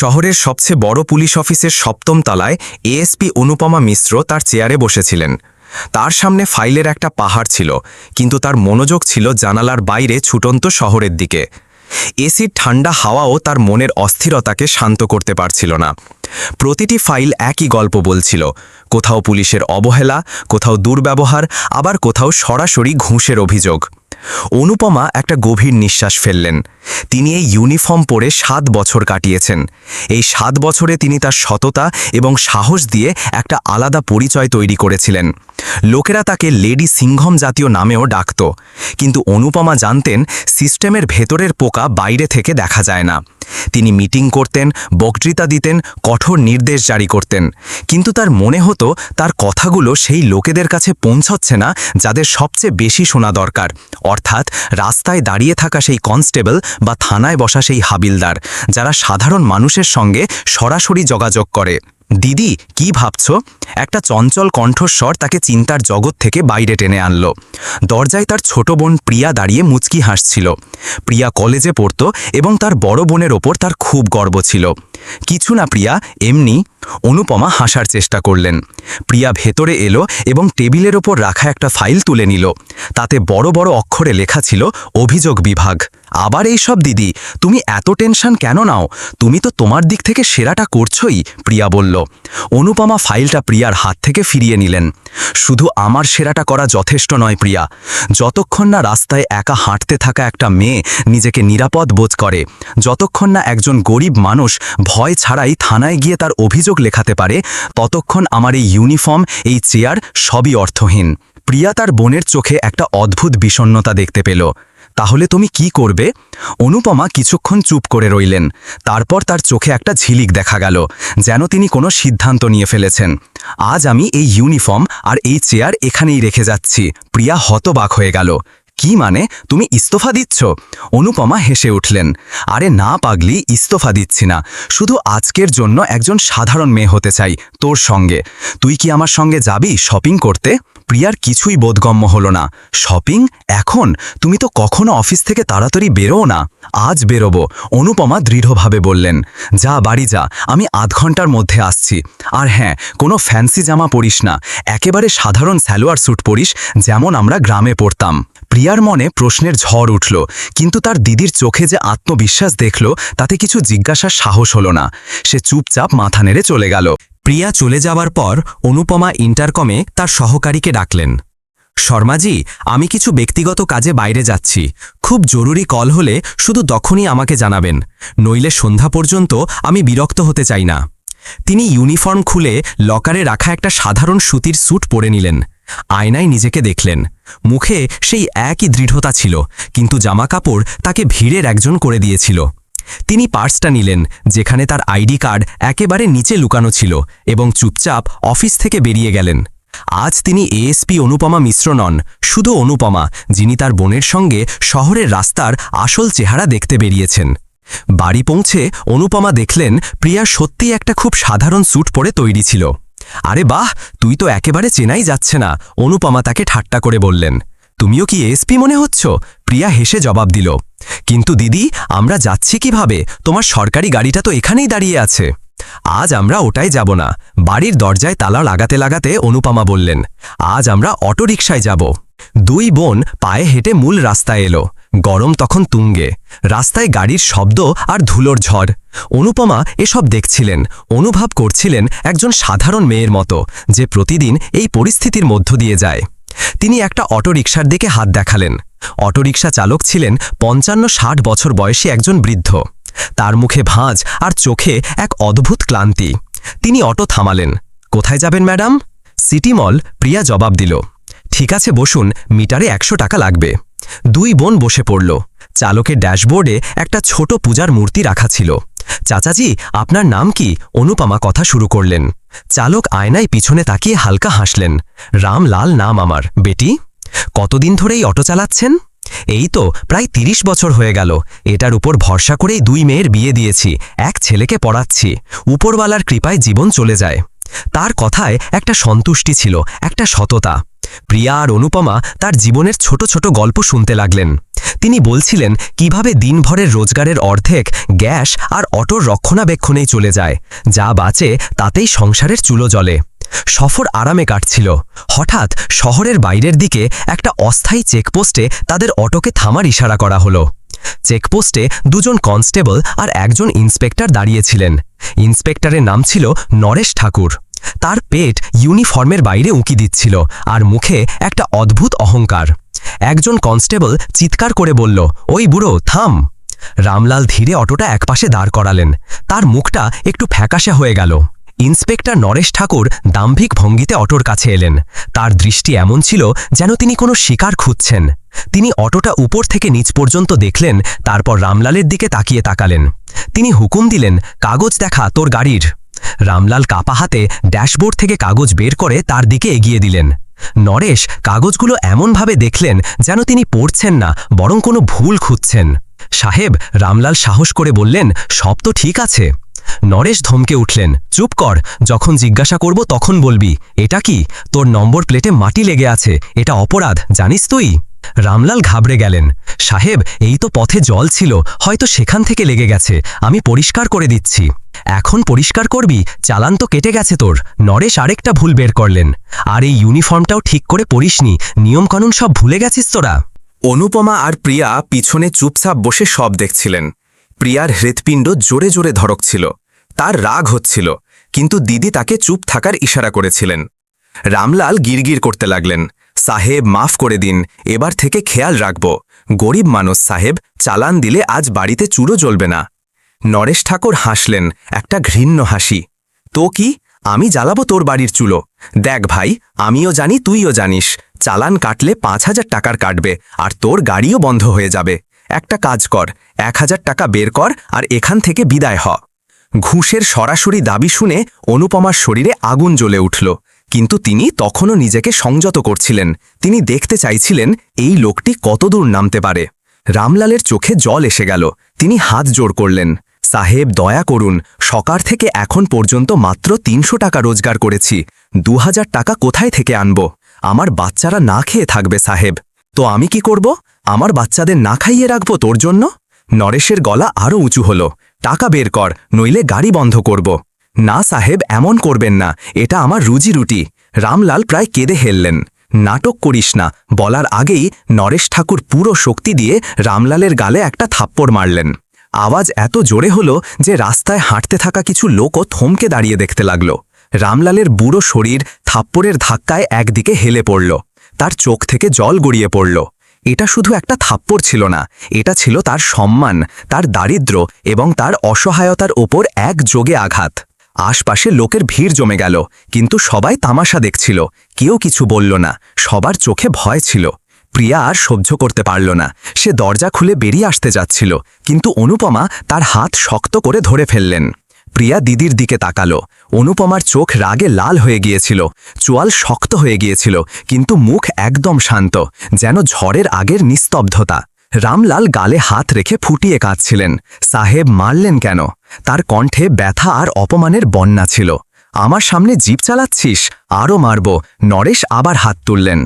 শহরের সবচেয়ে বড় পুলিশ অফিসের সপ্তম তলায় এএসপি অনুপমা মিশ্র তার চেয়ারে বসেছিলেন। তার সামনে ফাইলের একটা পাহাড় ছিল, কিন্তু তার মনোযোগ ছিল জানালার বাইরে ছুটন্ত শহরের দিকে। এসির ঠান্ডা হাওয়াও তার মনের অস্থিরতাকে শান্ত করতে পারছিল না। প্রতিটি ফাইল একই গল্প বলছিল, কোথাও পুলিশের অবহেলা, কোথাও দুর্ব্যবহার, আবার কোথাও সরাসরি ঘুষের অভিযোগ। অনুপমা একটা গভীর নিঃশ্বাস ফেললেন। তিনি এই ইউনিফর্ম পরে সাত বছর কাটিয়েছেন। এই সাত বছরে তিনি তার সততা এবং সাহস দিয়ে একটা আলাদা পরিচয় তৈরি করেছিলেন। লোকেরা তাকে লেডি সিংহম জাতীয় নামেও ডাকত। কিন্তু অনুপমা জানতেন সিস্টেমের ভেতরের পোকা বাইরে থেকে দেখা যায় না। তিনি মিটিং করতেন, বক্তৃতা দিতেন, কঠোর নির্দেশ জারি করতেন। কিন্তু তার মনে হতো তার কথাগুলো সেই লোকেদের কাছে পৌঁছচ্ছে না, যাদের সবচেয়ে বেশি শোনা দরকার। অর্থাৎ রাস্তায় দাঁড়িয়ে থাকা সেই কনস্টেবল বা থানায় বসা সেই হাবিলদার, যারা সাধারণ মানুষের সঙ্গে সরাসরি যোগাযোগ করে। দিদি, কি ভাবছ? একটা চঞ্চল কণ্ঠস্বর তাকে চিন্তার জগৎ থেকে বাইরে টেনে আনল। দরজায় তার ছোট বোন প্রিয়া দাঁড়িয়ে মুচকি হাসছিল। প্রিয়া কলেজে পড়ত এবং তার বড় বোনের ওপর তার খুব গর্ব ছিল। কিছু না প্রিয়া, এমনি অনুপমা হাসার চেষ্টা করলেন। প্রিয়া ভেতরে এলো এবং টেবিলের ওপর রাখা একটা ফাইল তুলে নিল। তাতে বড় বড় অক্ষরে লেখা ছিল, অভিযোগ বিভাগ। আবার এই সব দিদি? তুমি এত টেনশন কেন নাও? তুমি তো তোমার দিক থেকে সেরাটা করছই, প্রিয়া বলল। অনুপমা ফাইলটা প্রিয়ার হাত থেকে ফিরিয়ে নিলেন। শুধু আমার সেরাটা করা যথেষ্ট নয়, প্রিয়া। যতক্ষণ না রাস্তায় একা হাঁটতে থাকা একটা মেয়ে নিজেকে নিরাপদ বোধ করে, যতক্ষণ না একজন গরিব মানুষ ভয় ছাড়াই থানায় গিয়ে তার অভিযোগ লেখাতে পারে, ততক্ষণ আমার এই ইউনিফর্ম, এই চেয়ার সবই অর্থহীন। প্রিয়া তার বোনের চোখে একটা অদ্ভুত বিষণ্নতা দেখতে পেল। তাহলে তুমি কি করবে? অনুপমা কিছুক্ষণ চুপ করে রইলেন। তারপর তার চোখে একটা ঝিলিক দেখা গেল, যেন তিনি কোনো সিদ্ধান্ত নিয়ে ফেলেছেন। আজ আমি এই ইউনিফর্ম আর এই চেয়ার এখানেই রেখে যাচ্ছি। প্রিয়া হতবাক হয়ে গেল। কি মানে? তুমি ইস্তফা দিচ্ছ? অনুপমা হেসে উঠলেন। আরে না পাগলি, ইস্তফা দিচ্ছি না। শুধু আজকের জন্য একজন সাধারণ মেয়ে হতে চাই তোর সঙ্গে। তুই কি আমার সঙ্গে যাবি শপিং করতে? প্রিয়ার কিছুই বোধগম্য হলো না। শপিং? এখন? তুমি তো কখনো অফিস থেকে তাড়াতাড়ি বেরোও না। আজ বেরোবো, অনুপমা দৃঢ়ভাবে বললেন। যা, বাড়ি যা, আমি আধ ঘণ্টার মধ্যে আসছি। আর হ্যাঁ কোনো ফ্যান্সি জামা পরিস না। একেবারে সাধারণ স্যালোয়ার স্যুট পরিস, যেমন আমরা গ্রামে পড়তাম প্রিয়ার মনে প্রশ্নের ঝড় উঠল, কিন্তু তার দিদির চোখে যে আত্মবিশ্বাস দেখল, তাতে কিছু জিজ্ঞাসার সাহস হলো না। সে চুপচাপ মাথা নেড়ে চলে গেল। প্রিয়া চলে যাওয়ার পর অনুপমা ইন্টারকমে তার সহকারীকে ডাকলেন। শর্মাজি, আমি কিছু ব্যক্তিগত কাজে বাইরে যাচ্ছি। খুব জরুরি কল হলে শুধু তখনই আমাকে জানাবেন। নইলে সন্ধ্যা পর্যন্ত আমি বিরক্ত হতে চাই না। তিনি ইউনিফর্ম খুলে লকারে রাখা একটা সাধারণ সুতির স্যুট পরে নিলেন। আয়নায় নিজেকে দেখলেন। মুখে সেই একই দৃঢ়তা ছিল, কিন্তু জামাকাপড় তাকে ভিড়ের একজন করে দিয়েছিল। তিনি পার্সটা নিলেন, যেখানে তার আইডি কার্ড একেবারে নিচে লুকানো ছিল এবং চুপচাপ অফিস থেকে বেরিয়ে গেলেন। আজ তিনি এএসপি অনুপমা মিশ্র নন, শুধু অনুপমা, যিনি তার বোনের সঙ্গে শহরের রাস্তার আসল চেহারা দেখতে বেরিয়েছেন। বাড়ি পৌঁছে অনুপমা দেখলেন প্রিয়া সত্যি একটা খুব সাধারণ স্যুট পরে তৈরি ছিল। আরে বাহ, তুই তো একেবারে চেনাই যাচ্ছে না, অনুপমা তাকে ঠাট্টা করে বললেন। তুমিও কি এসপি মনে হচ্ছ? প্রিয়া হেসে জবাব দিল। কিন্তু দিদি, আমরা যাচ্ছি কীভাবে? তোমার সরকারি গাড়িটা তো এখানেই দাঁড়িয়ে আছে। আজ আমরা ওটাই যাব না। বাড়ির দরজায় তালা লাগাতে লাগাতে অনুপমা বললেন, আজ আমরা অটোরিকশায় যাব। দুই বোন পায়ে হেঁটে মূল রাস্তায় এলো। গরম তখন তুঙ্গে। রাস্তায় গাড়ির শব্দ আর ধুলোর ঝড়। অনুপমা এসব দেখছিলেন, অনুভব করছিলেন একজন সাধারণ মেয়ের মতো, যে প্রতিদিন এই পরিস্থিতির মধ্য দিয়ে যায়। তিনি একটা অটোরিকশার দিকে হাত দেখালেন। অটোরিকশা চালক ছিলেন পঞ্চান্ন ষাট বছর বয়সী একজন বৃদ্ধ। তার মুখে ভাঁজ আর চোখে এক অদ্ভুত ক্লান্তি। তিনি অটো থামালেন। কোথায় যাবেন, ম্যাডাম? সিটি মল। প্রিয়া জবাব দিল। ঠিক আছে, বসুন, মিটারে একশো টাকা লাগবে। দুই বোন বসে পড়ল। চালকের ড্যাশবোর্ডে একটা ছোট পূজার মূর্তি রাখা ছিল। চাচাজি, আপনার নাম কি? অনুপমা কথা শুরু করলেন। চালক আয়নায় পিছনে তাকিয়ে হালকা হাসলেন। রাম লাল নাম আমার। বেটি, কতদিন ধরেই অটো চালাচ্ছেন? এই তো প্রায় ৩০ বছর হয়ে গেল। এটার উপর ভরসা করেই দুই মেয়ের বিয়ে দিয়েছি। এক ছেলেকে পড়াচ্ছি। উপরওয়ালার কৃপায় জীবন চলে যায়। তার কথায় একটা সন্তুষ্টি ছিল, একটা সততা। প্রিয়া আর অনুপমা তার জীবনের ছোট ছোট গল্প শুনতে লাগলেন। তিনি বলছিলেন, কীভাবে দিনভরের রোজগারের অর্ধেক গ্যাস আর অটোর রক্ষণাবেক্ষণেই চলে যায়, যা বাঁচে তাতেই সংসারের চুলো জ্বলে। সফর আরামে কাটছিল। হঠাৎ শহরের বাইরের দিকে একটা অস্থায়ী চেকপোস্টে তাদের অটোকে থামার ইশারা করা হলো। চেকপোস্টে দুজন কনস্টেবল আর একজন ইন্সপেক্টর দাঁড়িয়েছিলেন। ইন্সপেক্টরের নাম ছিল নরেশ ঠাকুর। তার পেট ইউনিফর্মের বাইরে উঁকি দিচ্ছিল আর মুখে একটা অদ্ভুত অহংকার। একজন কনস্টেবল চিৎকার করে বলল, ওই বুড়ো, থাম। রামলাল ধীরে অটোটা একপাশে দাঁড় করালেন। তার মুখটা একটু ফ্যাকাশে হয়ে গেল। ইন্সপেক্টর নরেশ ঠাকুর দাম্ভিক ভঙ্গিতে অটোর কাছে এলেন। তার দৃষ্টি এমন ছিল যেন তিনি কোনো শিকার খুঁজছেন। তিনি অটোটা উপর থেকে নিচ পর্যন্ত দেখলেন, তারপর রামলালের দিকে তাকিয়ে তাকালেন। তিনি হুকুম দিলেন, কাগজ দেখা তোর গাড়ির। রামলাল কাপা হাতে ড্যাশবোর্ড থেকে কাগজ বের করে তার দিকে এগিয়ে দিলেন। নরেশ কাগজগুলো এমনভাবে দেখলেন যেন তিনি পড়ছেন না, বরং কোনো ভুল খুঁজছেন। সাহেব রামলাল সাহস করে বললেন, সব তো ঠিক আছে। নরেশ ধমকে উঠলেন, চুপ কর, যখন জিজ্ঞাসা করব তখন বলবি, এটা কি? তোর নম্বর প্লেটে মাটি লেগে আছে, এটা অপরাধ, জানিস তুই? রামলাল ঘাবড়ে গেলেন, সাহেব, এই তো পথে জল ছিল, হয়তো সেখান থেকে লেগে গেছে, আমি পরিষ্কার করে দিচ্ছি। এখন পরিষ্কার করবি, চালান তো কেটে গেছে তোর। নরেশ আরেকটা ভুল বের করলেন। আর এই ইউনিফর্মটাও ঠিক করে পড়িসনি নিয়মকানুন সব ভুলে গেছিস তোরা। অনুপমা আর প্রিয়া পিছনে চুপচাপ বসে সব দেখছিলেন। প্রিয়ার হৃৎপিণ্ড জোরে জোরে ধরক ছিল। তার রাগ হচ্ছিল, কিন্তু দিদি তাকে চুপ থাকার ইশারা করেছিলেন। রামলাল গিরগির করতে লাগলেন, সাহেব, মাফ করে দিন, এবার থেকে খেয়াল রাখব। গরিব মানুষ, সাহেব, চালান দিলে আজ বাড়িতে চুরো জ্বলবে না। নরেশ ঠাকুর হাসলেন, একটা ঘৃণ্য হাসি। তো কি? আমি জ্বালাবো তোর বাড়ির চুলো। দেখ ভাই, আমিও জানি, তুইও জানিস। চালান কাটলে পাঁচ হাজার টাকার কাটবে, আর তোর গাড়িও বন্ধ হয়ে যাবে। একটা কাজ কর, এক হাজার টাকা বের কর, আর এখান থেকে বিদায় হ। ঘুষের সরাসরি দাবি শুনে অনুপমার শরীরে আগুন জ্বলে উঠল। কিন্তু তিনি তখনও নিজেকে সংযত করছিলেন। তিনি দেখতে চাইছিলেন, এই লোকটি কতদূর নামতে পারে। রামলালের চোখে জল এসে গেল। তিনি হাত জোর করলেন। সাহেব দয়া করুন, সকার থেকে এখন পর্যন্ত মাত্র তিনশো টাকা রোজগার করেছি। দু হাজার টাকা কোথায় থেকে আনব? আমার বাচ্চারা না খেয়ে থাকবে সাহেব। তো আমি কি করব? আমার বাচ্চাদের না খাইয়ে রাখব তোর জন্য? নরেশের গলা আরও উঁচু হল। টাকা বের কর, নইলে গাড়ি বন্ধ করব। না সাহেব, এমন করবেন না। এটা আমার রুজি রুটি। রামলাল প্রায় কেঁদে হেললেন। নাটক করিস না। বলার আগেই নরেশ ঠাকুর পুরো শক্তি দিয়ে রামলালের গালে একটা থাপ্পড় মারলেন। আওয়াজ এত জোরে হলো যে রাস্তায় হাঁটতে থাকা কিছু লোকও থমকে দাঁড়িয়ে দেখতে লাগল। রামলালের বুড়ো শরীর থাপ্পড়ের ধাক্কায় একদিকে হেলে পড়ল। তার চোখ থেকে জল গড়িয়ে পড়ল। এটা শুধু একটা থাপ্পড় ছিল না, এটা ছিল তার সম্মান, তার দারিদ্র এবং তার অসহায়তার ওপর এক যোগে আঘাত। আশপাশে লোকের ভিড় জমে গেল, কিন্তু সবাই তামাশা দেখছিল। কেউ কিছু বলল না, সবার চোখে ভয় ছিল। প্রিয়া আর সহ্য করতে পারল না। সে দরজা খুলে বেরিয়ে আসতে যাচ্ছিল, কিন্তু অনুপমা তার হাত শক্ত করে ধরে ফেললেন। প্রিয়া দিদির দিকে তাকালো। অনুপমার চোখ রাগে লাল হয়ে গিয়েছিল, চোয়াল শক্ত হয়ে গিয়েছিল, কিন্তু মুখ একদম শান্ত, যেন ঝড়ের আগের নিস্তব্ধতা। রামলাল গালে হাত রেখে ফুটিয়ে কাঁদছিলেন, সাহেব, মারলেন কেন? তার কণ্ঠে ব্যথা আর অপমানের বন্যা ছিল। আমার সামনে জিপ চালাচ্ছিস আরও মারব। নরেশ আবার হাত তুললেন।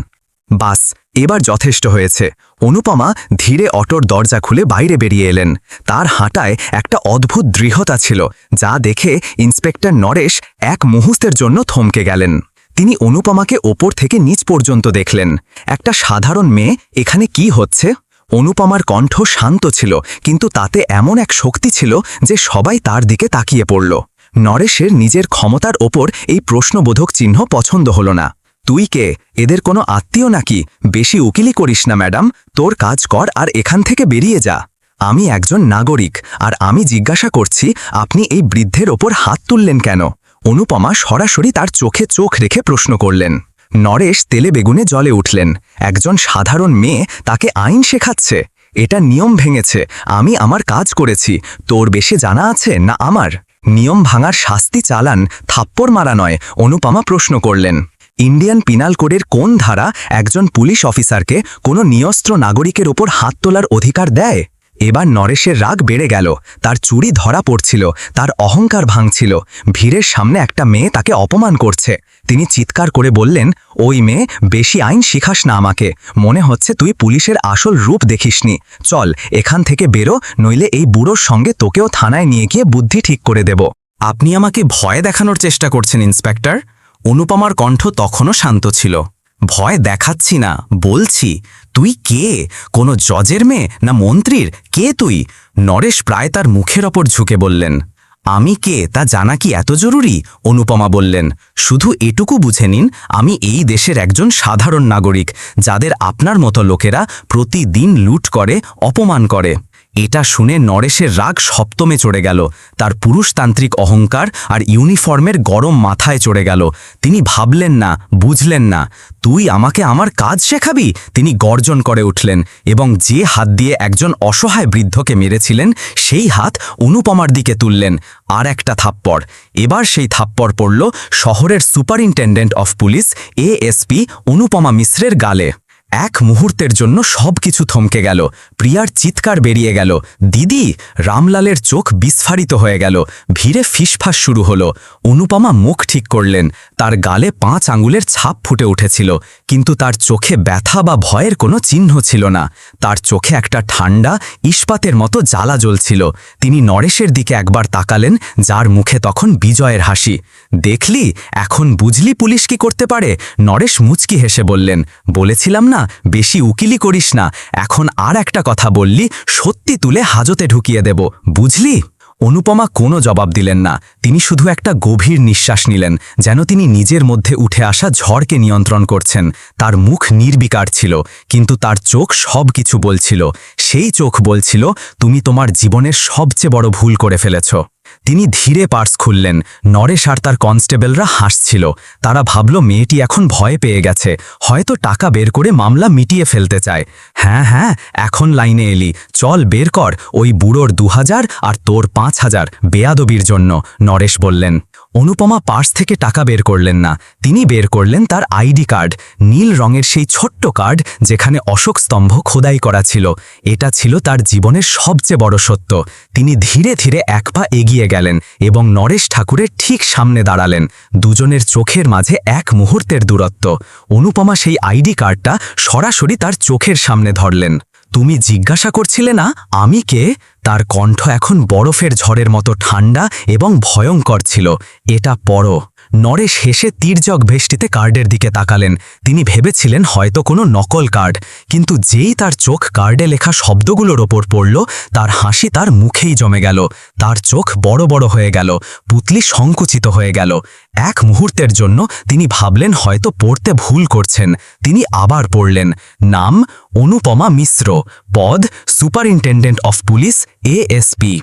বাস, এবার যথেষ্ট হয়েছে। অনুপমা ধীরে অটোর দরজা খুলে বাইরে বেরিয়ে এলেন। তার হাঁটায় একটা অদ্ভুত দৃঢ়তা ছিল, যা দেখে ইন্সপেক্টর নরেশ এক মুহূর্তের জন্য থমকে গেলেন। তিনি অনুপমাকে ওপর থেকে নিচ পর্যন্ত দেখলেন। একটা সাধারণ মেয়ে, এখানে কি হচ্ছে? অনুপমার কণ্ঠ শান্ত ছিল, কিন্তু তাতে এমন এক শক্তি ছিল যে সবাই তার দিকে তাকিয়ে পড়ল। নরেশের নিজের ক্ষমতার ওপর এই প্রশ্নবোধক চিহ্ন পছন্দ হল না। তুই কে? এদের কোনো আত্মীয় নাকি? বেশি উকিলি করিস না, ম্যাডাম। তোর কাজ কর আর এখান থেকে বেরিয়ে যা। আমি একজন নাগরিক, আর আমি জিজ্ঞাসা করছি, আপনি এই বৃদ্ধের ওপর হাত তুললেন কেন? অনুপমা সরাসরি তার চোখে চোখ রেখে প্রশ্ন করলেন। নরেশ তেলে বেগুনে জলে উঠলেন। একজন সাধারণ মেয়ে তাকে আইন শেখাচ্ছে। এটা নিয়ম ভেঙেছে। আমি আমার কাজ করেছি। তোর বেশি জানা আছে না আমার? নিয়ম ভাঙার শাস্তি চালান, থাপ্পড় মারা নয়, অনুপমা প্রশ্ন করলেন। ইন্ডিয়ান পিনাল কোডের কোন ধারা একজন পুলিশ অফিসারকে কোনো নিয়স্ত্র নাগরিকের ওপর হাত তোলার অধিকার দেয়? এবার নরেশের রাগ বেড়ে গেল, তার চুরি ধরা পড়ছিল, তার অহংকার ভাঙছিল, ভিড়ের সামনে একটা মেয়ে তাকে অপমান করছে। তিনি চিৎকার করে বললেন, ওই মেয়ে, বেশি আইন শিখাস না আমাকে, মনে হচ্ছে তুই পুলিশের আসল রূপ দেখিসনি। চল, এখান থেকে বেরো, নইলে এই বুড়োর সঙ্গে তোকেও থানায় নিয়ে গিয়ে বুদ্ধি ঠিক করে দেব। আপনি আমাকে ভয় দেখানোর চেষ্টা করছেন, ইন্সপেক্টর? অনুপমার কণ্ঠ তখনও শান্ত ছিল। ভয় দেখাচ্ছি না, বলছি, তুই কে? কোনো জজের মেয়ে? না মন্ত্রীর? কে তুই? নরেশ প্রায় তার মুখের ওপর ঝুঁকে বললেন। আমি কে? তা জানা কি এত জরুরি? অনুপমা বললেন। শুধু এটুকু বুঝে নিন, আমি এই দেশের একজন সাধারণ নাগরিক, যাদের আপনার মতো লোকেরা প্রতিদিন লুট করে, অপমান করে। এটা শুনে নরেশের রাগ সপ্তমে চড়ে গেল। তার পুরুষতান্ত্রিক অহংকার আর ইউনিফর্মের গরম মাথায় চড়ে গেল। তিনি ভাবলেন না, বুঝলেন না। তুই আমাকে আমার কাজ শেখাবি? তিনি গর্জন করে উঠলেন এবং যে হাত দিয়ে একজন অসহায় বৃদ্ধকে মেরেছিলেন, সেই হাত অনুপমার দিকে তুললেন। আর একটা থাপ্পড়। এবার সেই থাপ্পড় পড়ল শহরের superintendent of police, ASP, Anupama মিশ্রের গালে। এক মুহূর্তের জন্য সব কিছু থমকে গেল। প্রিয়ার চিৎকার বেরিয়ে গেল। দিদি, রামলালের চোখ বিস্ফারিত হয়ে গেল। ভিড়ে ফিসফাস শুরু হলো। অনুপমা মুখ ঠিক করলেন। তার গালে পাঁচ আঙুলের ছাপ ফুটে উঠেছিল। কিন্তু তার চোখে ব্যথা বা ভয়ের কোনো চিহ্ন ছিল না। তার চোখে একটা ঠান্ডা, ইস্পাতের মতো জ্বালা জ্বলছিল। তিনি নরেশের দিকে একবার তাকালেন, যার মুখে তখন বিজয়ের হাসি। দেখলি, এখন বুঝলি পুলিশ কি করতে পারে? নরেশ মুচকি হেসে বললেন। বলেছিলাম না বেশি উকিলি করিস না। এখন আর একটা কথা বললি, সত্যি তুলে হাজতে ঢুকিয়ে দেব, বুঝলি? অনুপমা কোনো জবাব দিলেন না। তিনি শুধু একটা গভীর নিঃশ্বাস নিলেন, যেন তিনি নিজের মধ্যে উঠে আসা ঝড়কে নিয়ন্ত্রণ করছেন। তার মুখ নির্বিকার ছিল, কিন্তু তার চোখ সব কিছু বলছিল। সেই চোখ বলছিল, তুমি তোমার জীবনের সবচেয়ে বড় ভুল করে ফেলেছ। তিনি ধীরে পার্স খুললেন। নরেশ আর তার কনস্টেবলরা হাসছিল। তারা ভাবল, মেয়েটি এখন ভয় পেয়ে গেছে। হয়তো টাকা বের করে মামলা মিটিয়ে ফেলতে চায়। হ্যাঁ হ্যাঁ এখন লাইনে এলি। চল, বের কর। ওই বুড়োর দু হাজার আর তোর পাঁচ হাজার বেয়াদবির জন্য, নরেশ বললেন। অনুপমা পার্স থেকে টাকা বের করলেন না। তিনি বের করলেন তার আইডি কার্ড, নীল রঙের সেই ছোট্ট কার্ড যেখানে অশোক স্তম্ভ খোদাই করা ছিল। এটা ছিল তার জীবনের সবচেয়ে বড় সত্য। তিনি ধীরে ধীরে এক পা এগিয়ে গেলেন এবং নরেশ ঠাকুরের ঠিক সামনে দাঁড়ালেন। দুজনের চোখের মাঝে এক মুহূর্তের দূরত্ব। অনুপমা সেই আইডি কার্ডটা সরাসরি তার চোখের সামনে ধরলেন। তুমি জিজ্ঞাসা করছিলে না, আমি কে? তার কণ্ঠ এখন বরফের ঝড়ের মতো ঠান্ডা এবং ভয়ঙ্কর ছিল। এটা পড়ো। নরেশ হেসে তীর্যক ভেষ্টিতে কার্ডের দিকে তাকালেন। তিনি ভেবেছিলেন হয়তো কোনো নকল কার্ড, কিন্তু যেই তার চোখ কার্ডে লেখা শব্দগুলোর ওপর পড়ল, তার হাসি তার মুখেই জমে গেল। তার চোখ বড় বড় হয়ে গেল, পুতলি সংকুচিত হয়ে গেল। এক মুহূর্তের জন্য তিনি ভাবলেন হয়তো পড়তে ভুল করছেন। তিনি আবার পড়লেন, নাম অনুপমা মিশ্র, পদ সুপারিনটেন্ডেন্ট অফ পুলিশ, এএসপি।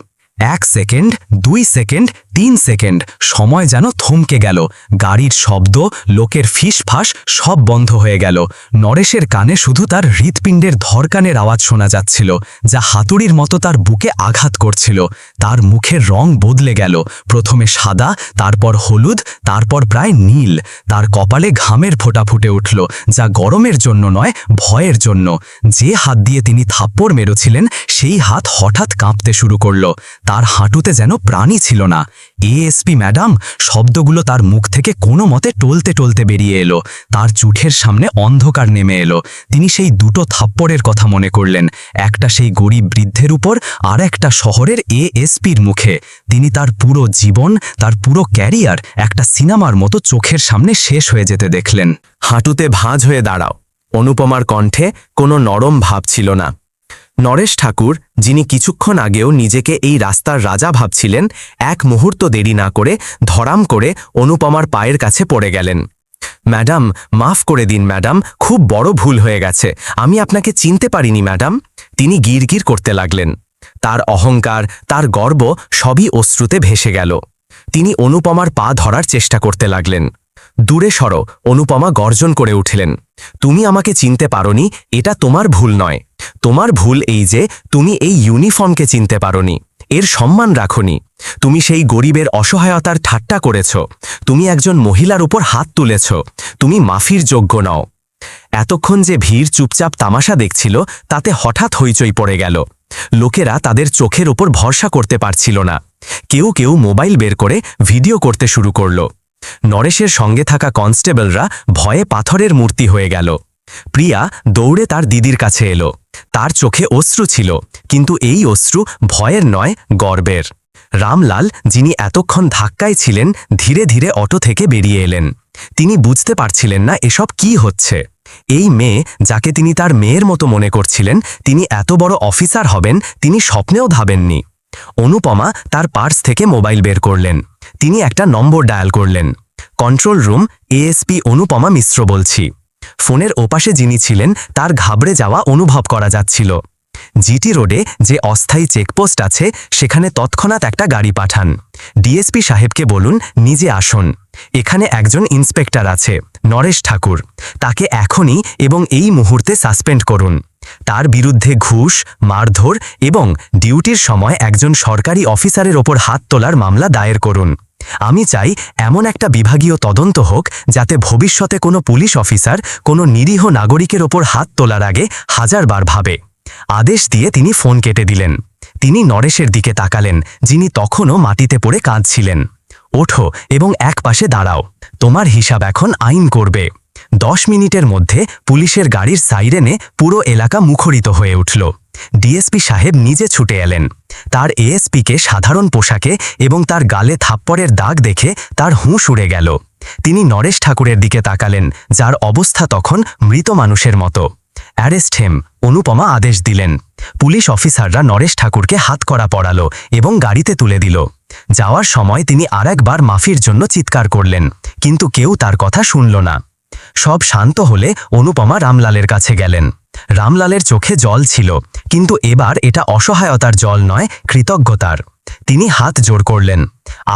এক সেকেন্ড, দুই সেকেন্ড, তিন সেকেন্ড। সময় যেন থমকে গেল। গাড়ির শব্দ, লোকের ফিসফাস সব বন্ধ হয়ে গেল। নরেশের কানে শুধু তার হৃৎপিণ্ডের ধরকানের আওয়াজ শোনা যাচ্ছিল, যা হাতুড়ির মতো তার বুকে আঘাত করছিল। তার মুখের রং বদলে গেল। প্রথমে সাদা, তারপর হলুদ, তারপর প্রায় নীল। তার কপালে ঘামের ফোঁটা ফুটে উঠল, যা গরমের জন্য নয়, ভয়ের জন্য। যে হাত দিয়ে তিনি থাপ্পড় মেরেছিলেন, সেই হাত হঠাৎ কাঁপতে শুরু করল। তার হাঁটুতে যেন প্রাণী ছিল না। এএসপি ম্যাডাম শব্দগুলো তার মুখ থেকে কোনো মতে টলতে টলতে বেরিয়ে এলো। তার চুঠের সামনে অন্ধকার নেমে এলো। তিনি সেই দুটো থাপ্পড়ের কথা মনে করলেন, একটা সেই গরিব বৃদ্ধের উপর আর একটা শহরের এএসপির মুখে। তিনি তার পুরো জীবন, তার পুরো ক্যারিয়ার একটা সিনেমার মতো চোখের সামনে শেষ হয়ে যেতে দেখলেন। হাঁটুতে ভাঁজ হয়ে দাঁড়াও। অনুপমার কণ্ঠে কোনো নরম ভাব ছিল না। নরেশ ঠাকুর, যিনি কিছুক্ষণ আগেও নিজেকে এই রাস্তার রাজা ভাবছিলেন, এক মুহূর্ত দেরি না করে ধরাম করে অনুপমার পায়ের কাছে পড়ে গেলেন। ম্যাডাম, মাফ করে দিন ম্যাডাম, খুব বড় ভুল হয়ে গেছে। আমি আপনাকে চিনতে পারিনি ম্যাডাম। তিনি গিরগির করতে লাগলেন। তার অহংকার, তার গর্ব সবই অশ্রুতে ভেসে গেল। তিনি অনুপমার পা ধরার চেষ্টা করতে লাগলেন। দূরে সরো, অনুপমা গর্জন করে উঠলেন। তুমি আমাকে চিনতে পারোনি, এটা তোমার ভুল নয়। তোমার ভুল এই যে, তুমি এই ইউনিফর্মকে চিনতে পারোনি। এর সম্মান রাখনি। তুমি সেই গরিবের অসহায়তার ঠাট্টা করেছ। তুমি একজন মহিলার উপর হাত তুলেছ। তুমি মাফির যোগ্য নও। এতক্ষণ যে ভিড় চুপচাপ তামাশা দেখছিল, তাতে হঠাৎ হইচই পড়ে গেল। লোকেরা তাদের চোখের ওপর ভরসা করতে পারছিল না। কেউ কেউ মোবাইল বের করে ভিডিও করতে শুরু করল। নরেশের সঙ্গে থাকা কনস্টেবলরা ভয়ে পাথরের মূর্তি হয়ে গেল। প্রিয়া দৌড়ে তার দিদির কাছে এলো। তার চোখে অশ্রু ছিল, কিন্তু এই অশ্রু ভয়ের নয়, গর্বের। রামলাল, যিনি এতক্ষণ ধাক্কায় ছিলেন, ধীরে ধীরে অটো থেকে বেরিয়ে এলেন। তিনি বুঝতে পারছিলেন না এসব কি হচ্ছে। এই মেয়ে, যাকে তিনি তার মেয়ের মতো মনে করছিলেন, তিনি এত বড় অফিসার হবেন, তিনি স্বপ্নেও ধাবেননি অনুপমা তার পার্স থেকে মোবাইল বের করলেন। তিনি একটা নম্বর ডায়াল করলেন। Control room, ASP Anupama Mishra বলছি। ফোনের ওপাশে যিনি ছিলেন, তার ঘাবড়ে যাওয়া অনুভব করা যাচ্ছিল। জিটি রোডে যে অস্থায়ী চেকপোস্ট আছে, সেখানে তৎক্ষণাৎ একটা গাড়ি পাঠান। ডিএসপি সাহেবকে বলুন, নিজে আসুন। এখানে একজন ইন্সপেক্টর আছে, নরেশ ঠাকুর। তাকে এখনই এবং এই মুহূর্তে সাসপেন্ড করুন। তার বিরুদ্ধে ঘুষ, মারধর এবং ডিউটির সময় একজন সরকারি অফিসারের ওপর হাত তোলার মামলা দায়ের করুন। আমি চাই এমন একটা বিভাগীয় তদন্ত হোক যাতে ভবিষ্যতে কোনো পুলিশ অফিসার কোনো নিরীহ নাগরিকের ওপর হাত তোলার আগে হাজারবার ভাবে। আদেশ দিয়ে তিনি ফোন কেটে দিলেন। তিনি নরেশের দিকে তাকালেন, যিনি তখনও মাটিতে পড়ে কাঁদছিলেন। ওঠো এবং এক পাশে দাঁড়াও। তোমার হিসাব এখন আইন করবে। দশ মিনিটের মধ্যে পুলিশের গাড়ির সাইরেনে পুরো এলাকা মুখরিত হয়ে উঠল। ডিএসপি সাহেব নিজে ছুটে এলেন। তার এএসপিকে সাধারণ পোশাকে এবং তার গালে থাপ্পড়ের দাগ দেখে তার হুঁশ উড়ে গেল। তিনি নরেশ ঠাকুরের দিকে তাকালেন, যার অবস্থা তখন মৃত মানুষের মতো। অ্যারেস্ট হেম, অনুপমা আদেশ দিলেন। পুলিশ অফিসাররা নরেশ ঠাকুরকে হাত করা এবং গাড়িতে তুলে দিল। যাওয়ার সময় তিনি আরেকবার মাফির জন্য চিৎকার করলেন, কিন্তু কেউ তার কথা শুনল না। সব শান্ত হলে অনুপমা রামলালের কাছে গেলেন। রামলালের চোখে জল ছিল, কিন্তু এবার এটা অসহায়তার জল নয়, কৃতজ্ঞতার। তিনি হাত জোর করলেন,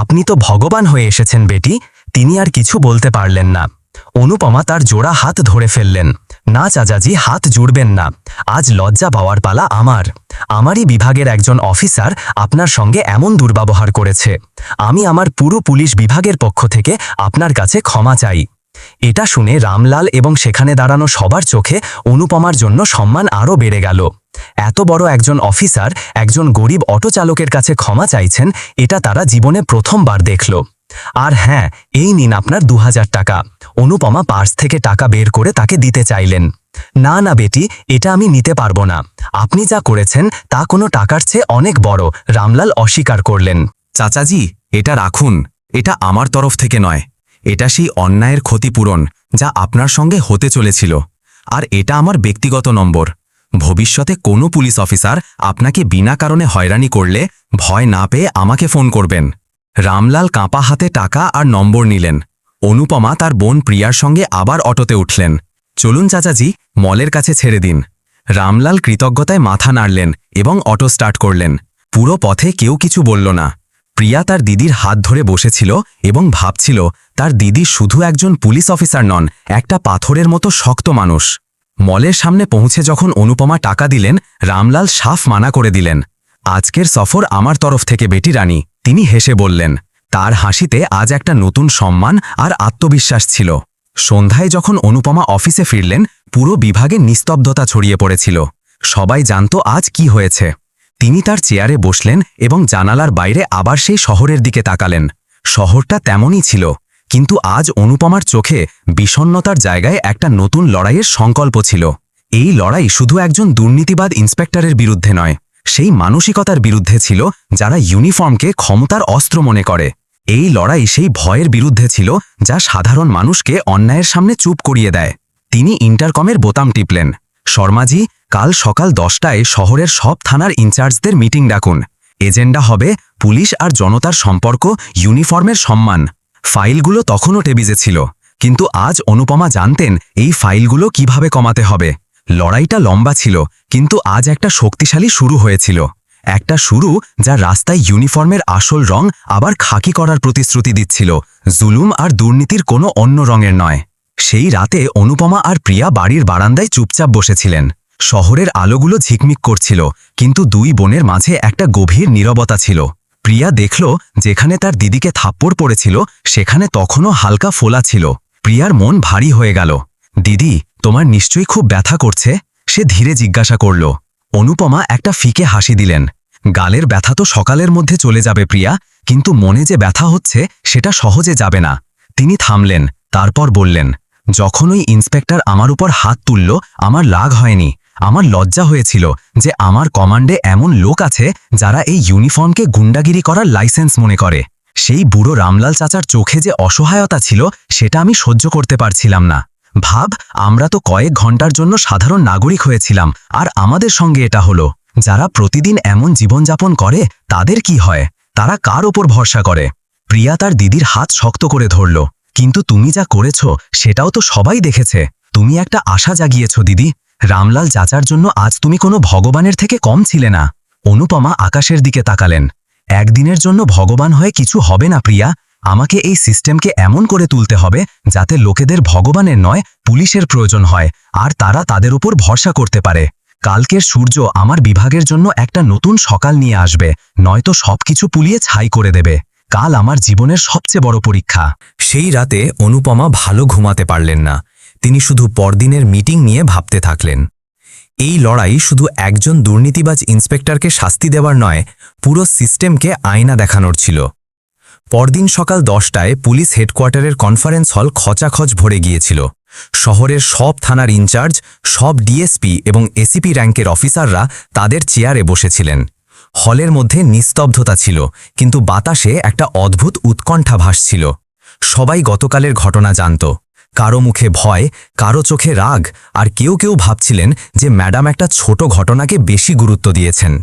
আপনি তো ভগবান হয়ে এসেছেন বেটি, তিনি আর কিছু বলতে পারলেন না। অনুপমা তার জোড়া হাত ধরে ফেললেন, না চাচাজি, হাত জুড়বেন না, আজ লজ্জা পাওয়ার পালা আমার। আমারই বিভাগের একজন অফিসার আপনার সঙ্গে এমন দুর্ব্যবহার করেছে। আমি আমার পুরো পুলিশ বিভাগের পক্ষ থেকে আপনার কাছে ক্ষমা চাই। এটা শুনে রামলাল এবং সেখানে দাঁড়ানো সবার চোখে অনুপমার জন্য সম্মান আরও বেড়ে গেল। এত বড় একজন অফিসার, একজন গরিব অটো চালকের কাছে ক্ষমা চাইছেন, এটা তারা জীবনে প্রথমবার দেখল। আর হ্যাঁ এই নিন আপনার দু হাজার টাকা। অনুপমা পার্স থেকে টাকা বের করে তাকে দিতে চাইলেন। না না বেটি, এটা আমি নিতে পারব না। আপনি যা করেছেন, তা কোনো টাকার চেয়ে অনেক বড় রামলাল অস্বীকার করলেন। চাচাজি, এটা রাখুন। এটা আমার তরফ থেকে নয়। এটা সেই অন্যায়ের ক্ষতিপূরণ যা আপনার সঙ্গে হতে চলেছিল। আর এটা আমার ব্যক্তিগত নম্বর। ভবিষ্যতে কোনো পুলিশ অফিসার আপনাকে বিনা কারণে হয়রানি করলে ভয় না পেয়ে আমাকে ফোন করবেন। রামলাল কাঁপা হাতে টাকা আর নম্বর নিলেন। অনুপমা তার বোন প্রিয়ার সঙ্গে আবার অটোতে উঠলেন। চলুন চাচাজি, মলের কাছে ছেড়ে দিন। রামলাল কৃতজ্ঞতায় মাথা নাড়লেন এবং অটো স্টার্ট করলেন। পুরো পথে কেউ কিছু বলল না। প্রিয়া তার দিদির হাত ধরে বসেছিল এবং ভাবছিল, তার দিদি শুধু একজন পুলিশ অফিসার নন, একটা পাথরের মতো শক্ত মানুষ। মলের সামনে পৌঁছে যখন অনুপমা টাকা দিলেন, রামলাল সাফ মানা করে দিলেন, আজকের সফর আমার তরফ থেকে, বেটি রানী। তিনি হেসে বললেন, তার হাসিতে আজ একটা নতুন সম্মান আর আত্মবিশ্বাস ছিল। সন্ধ্যায় যখন অনুপমা অফিসে ফিরলেন, পুরো বিভাগে নিস্তব্ধতা ছড়িয়ে পড়েছিল। সবাই জানত আজ কি হয়েছে। তিনি তার চেয়ারে বসলেন এবং জানালার বাইরে আবার সেই শহরের দিকে তাকালেন। শহরটা তেমনই ছিল, কিন্তু আজ অনুপমার চোখে বিষণ্নতার জায়গায় একটা নতুন লড়াইয়ের সংকল্প ছিল। এই লড়াই শুধু একজন দুর্নীতিবাদ ইন্সপেক্টরের বিরুদ্ধে নয়, সেই মানসিকতার বিরুদ্ধে ছিল যারা ইউনিফর্মকে ক্ষমতার অস্ত্র মনে করে। এই লড়াই সেই ভয়ের বিরুদ্ধে ছিল যা সাধারণ মানুষকে অন্যায়ের সামনে চুপ করিয়ে দেয়। তিনি ইন্টারকমের বোতাম টিপলেন। শর্মাজি কাল সকাল দশটায় শহরের সব থানার ইনচার্জদের মিটিং ডাকুন। এজেন্ডা হবে পুলিশ আর জনতার সম্পর্ক, ইউনিফর্মের সম্মান। ফাইলগুলো তখনও টেবিজে ছিল। কিন্তু আজ অনুপমা জানতেন এই ফাইলগুলো কীভাবে কমাতে হবে। লড়াইটা লম্বা ছিল, কিন্তু আজ একটা শক্তিশালী শুরু হয়েছিল। একটা শুরু যা রাস্তায় ইউনিফর্মের আসল রং আবার খাকি করার প্রতিশ্রুতি দিচ্ছিল, জুলুম আর দুর্নীতির কোনো অন্য রঙের নয়। সেই রাতে অনুপমা আর প্রিয়া বাড়ির বারান্দায় চুপচাপ বসেছিলেন। শহরের আলোগুলো ঝিকমিক করছিল, কিন্তু দুই বোনের মাঝে একটা গভীর নীরবতা ছিল। প্রিয়া দেখল, যেখানে তার দিদিকে থাপ্পড় পড়েছিল, সেখানে তখনও হালকা ফোলা ছিল। প্রিয়ার মন ভারী হয়ে গেল। দিদি, তোমার নিশ্চয়ই খুব ব্যথা করছে? সে ধীরে জিজ্ঞাসা করল। অনুপমা একটা ফিকে হাসি দিলেন। গালের ব্যথা তো সকালের মধ্যে চলে যাবে প্রিয়া, কিন্তু মনে যে ব্যথা হচ্ছে, সেটা সহজে যাবে না। তিনি থামলেন, তারপর বললেন যখন ওই ইন্সপেক্টর আমার উপর হাত তুলল, আমার লাগ হয়নি। আমার লজ্জা হয়েছিল যে আমার কমান্ডে এমন লোক আছে যারা এই ইউনিফর্মকে গুন্ডাগিরি করার লাইসেন্স মনে করে। সেই বুড়ো রামলাল চাচার চোখে যে অসহায়তা ছিল, সেটা আমি সহ্য করতে পারছিলাম না। ভাব, আমরা তো কয়েক ঘণ্টার জন্য সাধারণ নাগরিক হয়েছিলাম, আর আমাদের সঙ্গে এটা হলো। যারা প্রতিদিন এমন জীবনযাপন করে, তাদের কি হয়? তারা কার ওপর ভরসা করে? প্রিয়া তার দিদির হাত শক্ত করে ধরল। কিন্তু তুমি যা করেছ, সেটাও তো সবাই দেখেছে। তুমি একটা আশা জাগিয়েছ, দিদি। রামলাল চাচার জন্য আজ তুমি কোনো ভগবানের থেকে কম ছিলে না। অনুপমা আকাশের দিকে তাকালেন। একদিনের জন্য ভগবান হয়ে কিছু হবে না প্রিয়া। আমাকে এই সিস্টেমকে এমন করে তুলতে হবে যাতে লোকেদের ভগবানের নয়, পুলিশের প্রয়োজন হয়, আর তারা তাদের উপর ভরসা করতে পারে। কালকের সূর্য আমার বিভাগের জন্য একটা নতুন সকাল নিয়ে আসবে, নয়তো সবকিছু পুলিয়ে ছাই করে দেবে। কাল আমার জীবনের সবচেয়ে বড় পরীক্ষা। সেই রাতে অনুপমা ভালো ঘুমাতে পারলেন না। তিনি শুধু পরদিনের মিটিং নিয়ে ভাবতে থাকলেন। এই লড়াই শুধু একজন দুর্নীতিবাজ ইন্সপেক্টরকে শাস্তি দেওয়ার নয়, পুরো সিস্টেমকে আয়না দেখানোর ছিল। পরদিন সকাল দশটায় পুলিশ হেডকোয়ার্টারের কনফারেন্স হল খচাখচ ভরে গিয়েছিল। শহরের সব থানার ইনচার্জ, সব ডিএসপি এবং এসিপি র্যাঙ্কের অফিসাররা তাদের চেয়ারে বসেছিলেন। হলের মধ্যে নিস্তব্ধতা ছিল, কিন্তু বাতাসে একটা অদ্ভুত উৎকণ্ঠা ভাসছিল। সবাই গতকালের ঘটনা জানত। কারও মুখে ভয়, কারও চোখে রাগ, আর কেউ কেউ ভাবছিলেন যে ম্যাডাম একটা ছোট ঘটনাকে বেশি গুরুত্ব দিয়েছেন।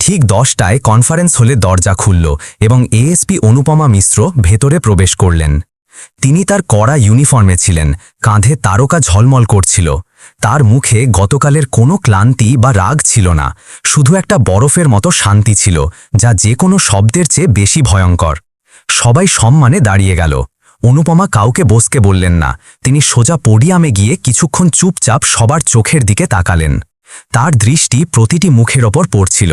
ঠিক দশটায় কনফারেন্স হলে দরজা খুলল এবং এএসপি অনুপমা মিশ্র ভেতরে প্রবেশ করলেন। তিনি তার কড়া ইউনিফর্মে ছিলেন, কাঁধে তারকা ঝলমল করছিল। তার মুখে গতকালের কোনো ক্লান্তি বা রাগ ছিল না, শুধু একটা বরফের মতো শান্তি ছিল, যা যে কোনো শব্দের চেয়ে বেশি ভয়ঙ্কর। সবাই সম্মানে দাঁড়িয়ে গেল। অনুপমা কাউকে বসকে বললেন না। তিনি সোজা পোডিয়ামে গিয়ে কিছুক্ষণ চুপচাপ সবার চোখের দিকে তাকালেন। তার দৃষ্টি প্রতিটি মুখের ওপর পড়ছিল।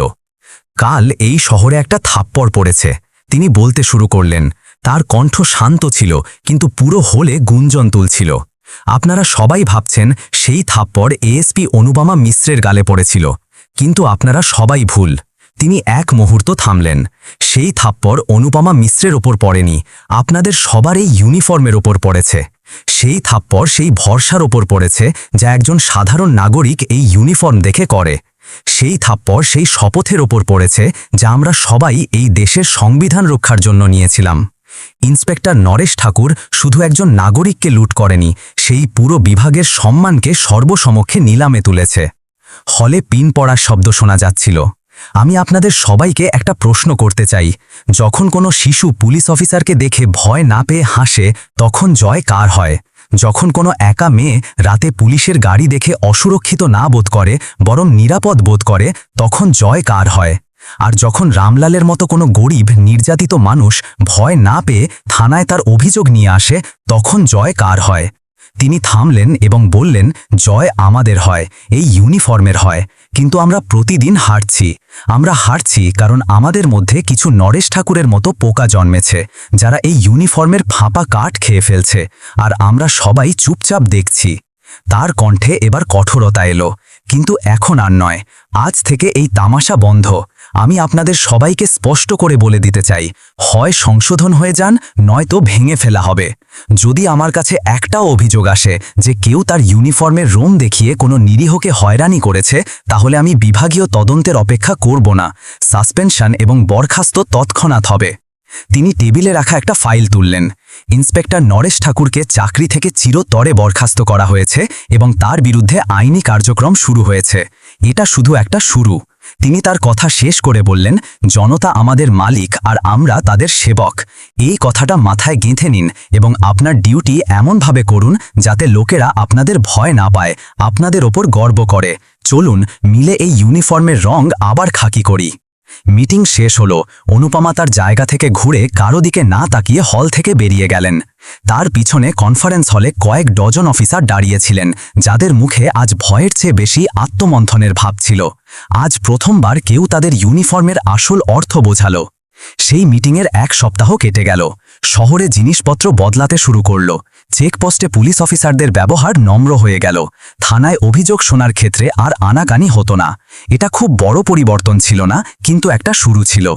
কাল এই শহরে একটা থাপ্পড় পড়েছে। তিনি বলতে শুরু করলেন, তার কণ্ঠ শান্ত ছিল, কিন্তু পুরো হলে গুঞ্জন তুলছিল। আপনারা সবাই ভাবছেন সেই থাপ্পড় এএসপি অনুপমা মিশ্রের গালে পড়েছিল, কিন্তু আপনারা সবাই ভুল। তিনি এক মুহূর্ত থামলেন। সেই থাপ্পড় অনুপমা মিশ্রের ওপর পড়েনি, আপনাদের সবার এই ইউনিফর্মের ওপর পড়েছে। সেই থাপ্পড় সেই ভরসার ওপর পড়েছে যা একজন সাধারণ নাগরিক এই ইউনিফর্ম দেখে করে। সেই থাপ্পড় সেই শপথের ওপর পড়েছে যা আমরা সবাই এই দেশের সংবিধান রক্ষার জন্য নিয়েছিলাম। ইন্সপেক্টর নরেশ ঠাকুর শুধু একজন নাগরিককে লুট করেনি, সেই পুরো বিভাগের সম্মানকে সর্বসমক্ষে নিলামে তুলেছে। হলে পিন পড়ার শব্দ শোনা যাচ্ছিল। আমি আপনাদের সবাইকে একটা প্রশ্ন করতে চাই। যখন কোনো শিশু পুলিশ অফিসারকে দেখে ভয় না পেয়ে হাসে, তখন জয় কার হয়? যখন কোনো একা মেয়ে রাতে পুলিশের গাড়ি দেখে অসুরক্ষিত না বোধ করে, বরং নিরাপদ বোধ করে, তখন জয় কার হয়? আর যখন রামলালের মতো কোনো গরিব, নির্যাতিত মানুষ ভয় না পেয়ে থানায় তার অভিযোগ নিয়ে আসে, তখন জয় কার হয়? তিনি থামলেন এবং বললেন, জয় আমাদের হয়, এই ইউনিফর্মের হয়। কিন্তু আমরা প্রতিদিন হারছি আমরা হারছি কারণ আমাদের মধ্যে কিছু নরেশ ঠাকুরের মতো পোকা জন্মেছে, যারা এই ইউনিফর্মের ফাঁপা কাঠ খেয়ে ফেলছে, আর আমরা সবাই চুপচাপ দেখছি। তার কণ্ঠে এবার কঠোরতা এলো। কিন্তু এখন আর নয়। আজ থেকে এই তামাশা বন্ধ। আমি আপনাদের সবাইকে স্পষ্ট করে বলে দিতে চাই, হয় সংশোধন হয়ে যান, নয়তো ভেঙে ফেলা হবে। যদি আমার কাছে একটাও অভিযোগ আসে যে কেউ তার ইউনিফর্মের রোম দেখিয়ে কোনো নিরীহকে হয়রানি করেছে, তাহলে আমি বিভাগীয় তদন্তের অপেক্ষা করব না। সাসপেনশন এবং বরখাস্ত তৎক্ষণাৎ হবে। তিনি টেবিলে রাখা একটা ফাইল তুললেন। ইন্সপেক্টর নরেশ ঠাকুরকে চাকরি থেকে চিরতরে বরখাস্ত করা হয়েছে এবং তার বিরুদ্ধে আইনি কার্যক্রম শুরু হয়েছে। এটা শুধু একটা শুরু। তিনি তার কথা শেষ করে বললেন, জনতা আমাদের মালিক আর আমরা তাদের সেবক। এই কথাটা মাথায় গেঁথে নিন এবং আপনার ডিউটি এমনভাবে করুন যাতে লোকেরা আপনাদের ভয় না পায়, আপনাদের ওপর গর্ব করে। চলুন, মিলে এই ইউনিফর্মের রং আবার খাকি করি। মিটিং শেষ হলো। অনুপমা তার জায়গা থেকে ঘুরে কারও দিকে না তাকিয়ে হল থেকে বেরিয়ে গেলেন। তার পিছনে কনফারেন্স হলে কয়েক ডজন অফিসার দাঁড়িয়েছিলেন, যাদের মুখে আজ ভয়ের চেয়ে বেশি আত্মমন্থনের ভাব ছিল। আজ প্রথমবার কেউ তাদের ইউনিফর্মের আসল অর্থ বোঝালো। সেই মিটিংয়ের এক সপ্তাহ কেটে গেল। শহরে জিনিসপত্র বদলাতে শুরু করল। চেকপোস্টে পুলিশ অফিসারদের ব্যবহার নম্র হয়ে গেল। থানায় অভিযোগ শোনার ক্ষেত্রে আর আনাকানি হতো না। এটা খুব বড় পরিবর্তন ছিল না, কিন্তু একটা শুরু ছিল।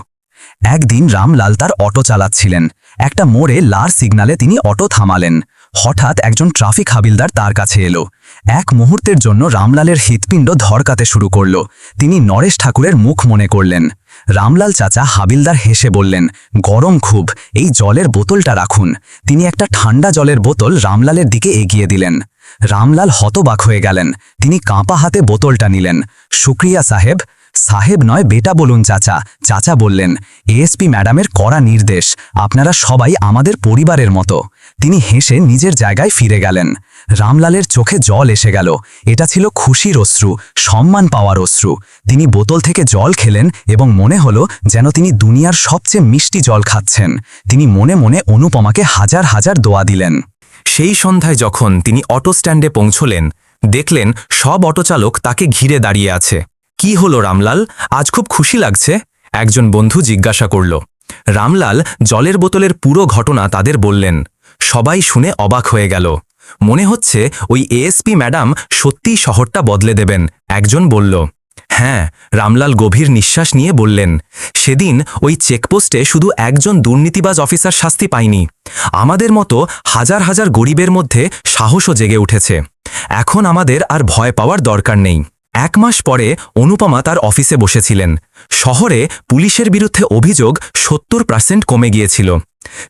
একদিন রামলাল তার অটো চালাচ্ছিলেন। একটা মোড়ে লার সিগনালে তিনি অটো থামালেন। হঠাৎ একজন ট্রাফিক হাবিলদার তার কাছে এলো। এক মুহূর্তের জন্য রামলালের হৃৎপিণ্ড ধরকাতে শুরু করল। তিনি নরেশ ঠাকুরের মুখ মনে করলেন। রামলাল চাচা হাবিলদার হেসে বললেন, গরম খুব, এই জলের বোতলটা রাখুন। তিনি একটা ঠান্ডা জলের বোতল রামলালের দিকে এগিয়ে দিলেন। রামলাল হতবাক হয়ে গেলেন। তিনি কাঁপা হাতে বোতলটা নিলেন। শুক্রিয়া সাহেব সাহেব নয়, বেটা বলুন চাচা। চাচা বললেন এএসপি ম্যাডামের কড়া নির্দেশ। আপনারা সবাই আমাদের পরিবারের মতো। তিনি হেসে নিজের জায়গায় ফিরে গেলেন। রামলালের চোখে জল এসে গেল। এটা ছিল খুশির অশ্রু, সম্মান পাওয়ার অশ্রু। তিনি বোতল থেকে জল খেলেন এবং মনে হলো যেন তিনি দুনিয়ার সবচেয়ে মিষ্টি জল খাচ্ছেন। তিনি মনে মনে অনুপমাকে হাজার হাজার দোয়া দিলেন। সেই সন্ধ্যায় যখন তিনি অটো স্ট্যান্ডে পৌঁছলেন, দেখলেন সব অটোচালক তাকে ঘিরে দাঁড়িয়ে আছে। কি হলো রামলাল? আজ খুব খুশি লাগছে? একজন বন্ধু জিজ্ঞাসা করল। রামলাল জলের বোতলের পুরো ঘটনা তাদের বললেন। সবাই শুনে অবাক হয়ে গেল। মনে হচ্ছে ওই এএসপি ম্যাডাম সত্যিই শহরটা বদলে দেবেন, একজন বলল। হ্যাঁ রামলাল গভীর নিঃশ্বাস নিয়ে বললেন, সেদিন ওই চেকপোস্টে শুধু একজন দুর্নীতিবাজ অফিসার শাস্তি পায়নি আমাদের মতো হাজার হাজার গরিবের মধ্যে সাহসও জেগে উঠেছে। এখন আমাদের আর ভয় পাওয়ার দরকার নেই। এক মাস পরে অনুপমা তার অফিসে বসেছিলেন। শহরে পুলিশের বিরুদ্ধে অভিযোগ সত্তর পার্সেন্ট কমে গিয়েছিল।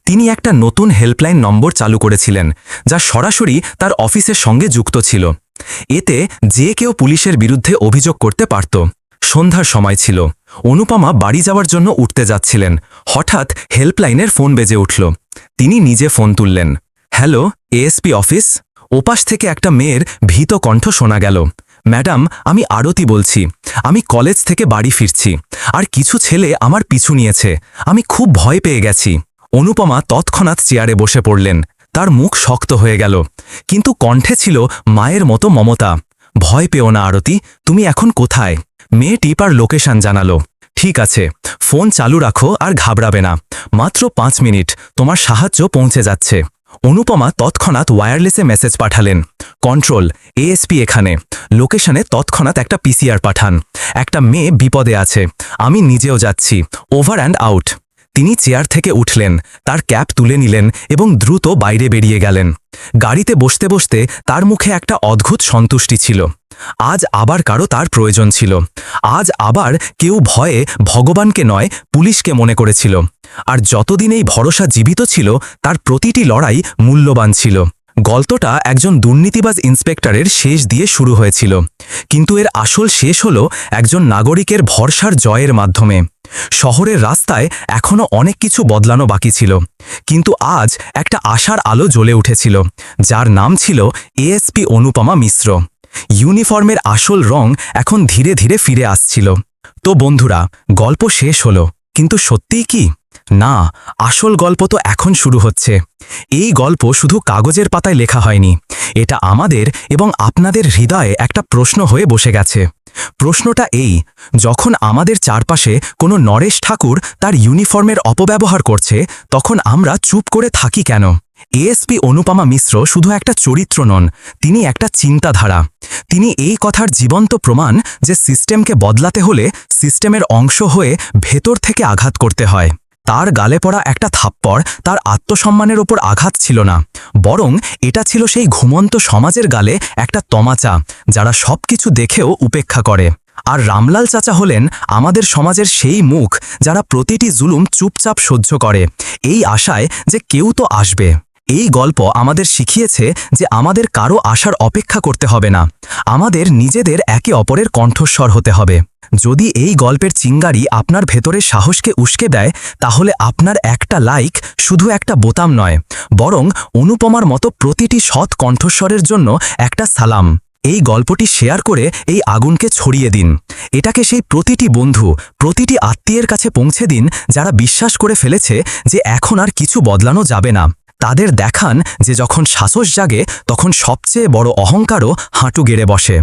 তিনি একটা নতুন হেল্পলাইন নম্বর চালু করেছিলেন, যা সরাসরি তার অফিসের সঙ্গে যুক্ত ছিল। এতে যে কেউ পুলিশের বিরুদ্ধে অভিযোগ করতে পারত। সন্ধ্যার সময় ছিল। অনুপমা বাড়ি যাওয়ার জন্য উঠতে যাচ্ছিলেন। হঠাৎ হেল্পলাইনের ফোন বেজে উঠল। তিনি নিজে ফোন তুললেন। Hello, ASP office? ওপাশ থেকে একটা মেয়ের ভীত কণ্ঠ শোনা গেল। ম্যাডাম, আমি আরতি বলছি। আমি কলেজ থেকে বাড়ি ফিরছি। আর কিছু ছেলে আমার পিছু নিয়েছে। আমি খুব ভয় পেয়ে গেছি। অনুপমা তৎক্ষণাৎ চেয়ারে বসে পড়লেন। তার মুখ শক্ত হয়ে গেল। কিন্তু কণ্ঠে ছিল মায়ের মতো মমতা। ভয় পেও না, আরতি। তুমি এখন কোথায়? মেয়ে টিপার লোকেশন জানালো। ঠিক আছে। ফোন চালু রাখো আর ঘাবড়াবে না। মাত্র পাঁচ মিনিট। তোমার সাহায্য পৌঁছে যাচ্ছে। অনুপমা তৎক্ষণাৎ ওয়্যারলেসে মেসেজ পাঠালেন। কন্ট্রোল এএসপি এখানে। লোকেশনে তৎক্ষণাৎ একটা পিসিআর পাঠান। একটা মেয়ে বিপদে আছে। আমি নিজেও যাচ্ছি। Over and out. তিনি চেয়ার থেকে উঠলেন, তার ক্যাপ তুলে নিলেন এবং দ্রুত বাইরে বেরিয়ে গেলেন। গাড়িতে বসতে বসতে তার মুখে একটা অদ্ভুত সন্তুষ্টি ছিল। আজ আবার কারও তার প্রয়োজন ছিল। আজ আবার কেউ ভয়ে ভগবানকে নয়, পুলিশকে মনে করেছিল। আর যতদিন এই ভরসা জীবিত ছিল, তার প্রতিটি লড়াই মূল্যবান ছিল। গল্পটা একজন দুর্নীতিবাজ ইন্সপেক্টরের শেষ দিয়ে শুরু হয়েছিল। কিন্তু এর আসল শেষ হল একজন নাগরিকের ভরসার জয়ের মাধ্যমে। শহরের রাস্তায় এখনও অনেক কিছু বদলানো বাকি ছিল। কিন্তু আজ একটা আশার আলো জ্বলে উঠেছিল, যার নাম ছিল এএসপি অনুপমা মিশ্র। ইউনিফর্মের আসল রং এখন ধীরে ধীরে ফিরে আসছিল। তো বন্ধুরা, গল্প শেষ হলো, কিন্তু সত্যিই কি? না, আসল গল্প তো এখন শুরু হচ্ছে। এই গল্প শুধু কাগজের পাতায় লেখা হয়নি। এটা আমাদের এবং আপনাদের হৃদয়ে একটা প্রশ্ন হয়ে বসে গেছে। প্রশ্নটা এই, যখন আমাদের চারপাশে কোনো নরেশ ঠাকুর তার ইউনিফর্মের অপব্যবহার করছে, তখন আমরা চুপ করে থাকি কেন? এএসপি অনুপমা মিশ্র শুধু একটা চরিত্র নন, তিনি একটা চিন্তাধারা। তিনি এই কথার জীবন্ত প্রমাণ যে সিস্টেমকে বদলাতে হলে সিস্টেমের অংশ হয়ে ভেতর থেকে আঘাত করতে হয়। তার গালে পড়া একটা থাপ্পড় তার আত্মসম্মানের ওপর আঘাত ছিল না। বরং এটা ছিল সেই ঘুমন্ত সমাজের গালে একটা তমাচা, যারা সব কিছু দেখেও উপেক্ষা করে। আর রামলাল চাচা হলেন আমাদের সমাজের সেই মুখ, যারা প্রতিটি জুলুম চুপচাপ সহ্য করে। এই আশায় যে কেউ তো আসবে। এই গল্প আমাদের শিখিয়েছে যে আমাদের কারও আসার অপেক্ষা করতে হবে না। আমাদের নিজেদের একে অপরের কণ্ঠস্বর হতে হবে। যদি এই গল্পের চিঙ্গারি আপনার ভেতরের সাহসকে উস্কে দেয়, তাহলে আপনার একটা লাইক শুধু একটা বোতাম নয়, বরং অনুপমার মতো প্রতিটি সৎ কণ্ঠস্বরের জন্য একটা সালাম। এই গল্পটি শেয়ার করে এই আগুনকে ছড়িয়ে দিন। এটাকে সেই প্রতিটি বন্ধু, প্রতিটি আত্মীয়ের কাছে পৌঁছে দিন যারা বিশ্বাস করে ফেলেছে যে এখন আর কিছু বদলানো যাবে না। তাদের দেখান যে যখন শ্বাসস জাগে তখন সবচেয়ে বড় অহংকারও হাঁটু গেড়ে বসে।